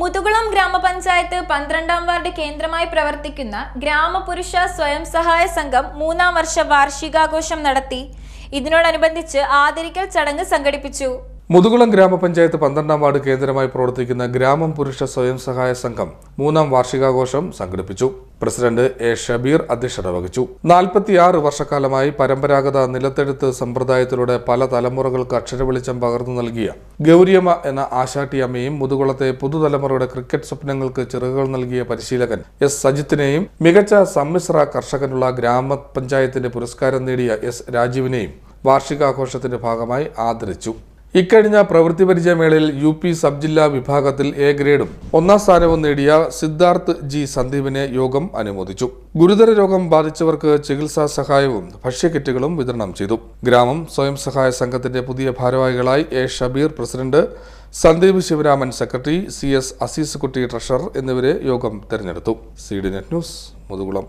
മുതുകുളം ഗ്രാമപഞ്ചായത്ത് പന്ത്രണ്ടാം വാർഡ് കേന്ദ്രമായി പ്രവർത്തിക്കുന്ന ഗ്രാമപുരുഷ സ്വയം സഹായ സംഘം മൂന്നാം വർഷ വാർഷികാഘോഷം നടത്തി. ഇതിനോടനുബന്ധിച്ച് ആദരിക്കൽ ചടങ്ങ് സംഘടിപ്പിച്ചു. മുതുകുളം ഗ്രാമപഞ്ചായത്ത് പന്ത്രണ്ടാം വാർഡ് കേന്ദ്രമായി പ്രവർത്തിക്കുന്ന ഗ്രാമം പുരുഷ സ്വയം സഹായ സംഘം മൂന്നാം വാർഷികാഘോഷം സംഘടിപ്പിച്ചു. പ്രസിഡന്റ് എ ഷബീർ അധ്യക്ഷത വഹിച്ചു. നാൽപ്പത്തിയാറ് വർഷക്കാലമായി പരമ്പരാഗത നിലത്തെഴുത്ത് സമ്പ്രദായത്തിലൂടെ പല തലമുറകൾക്ക് അക്ഷരവെളിച്ചം പകർന്നു നൽകിയ ഗൗരിയമ്മ എന്ന ആശാട്ടിയമ്മയും മുതുകുളത്തെ പുതുതലമുറയുടെ ക്രിക്കറ്റ് സ്വപ്നങ്ങൾക്ക് ചിറകുകൾ നൽകിയ പരിശീലകൻ എസ് സജിത്തിനെയും മികച്ച സമ്മിശ്ര കർഷകനുള്ള ഗ്രാമപഞ്ചായത്തിന്റെ പുരസ്കാരം നേടിയ എസ് രാജീവിനെയും വാർഷികാഘോഷത്തിന്റെ ഭാഗമായി ആദരിച്ചു. ഇക്കഴിഞ്ഞ പ്രവൃത്തി പരിചയമേളയിൽ യു പി സബ് ജില്ലാ വിഭാഗത്തിൽ എ ഗ്രേഡും ഒന്നാം സ്ഥാനവും നേടിയ സിദ്ധാർത്ഥ് ജി സന്ദീപിനെ യോഗം അനുമോദിച്ചു. ഗുരുതര രോഗം ബാധിച്ചവർക്ക് ചികിത്സാ സഹായവും ഭക്ഷ്യക്കിറ്റുകളും വിതരണം ചെയ്തു. ഗ്രാമം സ്വയം സഹായ സംഘത്തിന്റെ പുതിയ ഭാരവാഹികളായി A Shabeer president Sandeep Sivaraman secretary C S Azeez Kutty treasurer എന്നിവരെ യോഗം തെരഞ്ഞെടുത്തു. C D net news Muthukulam.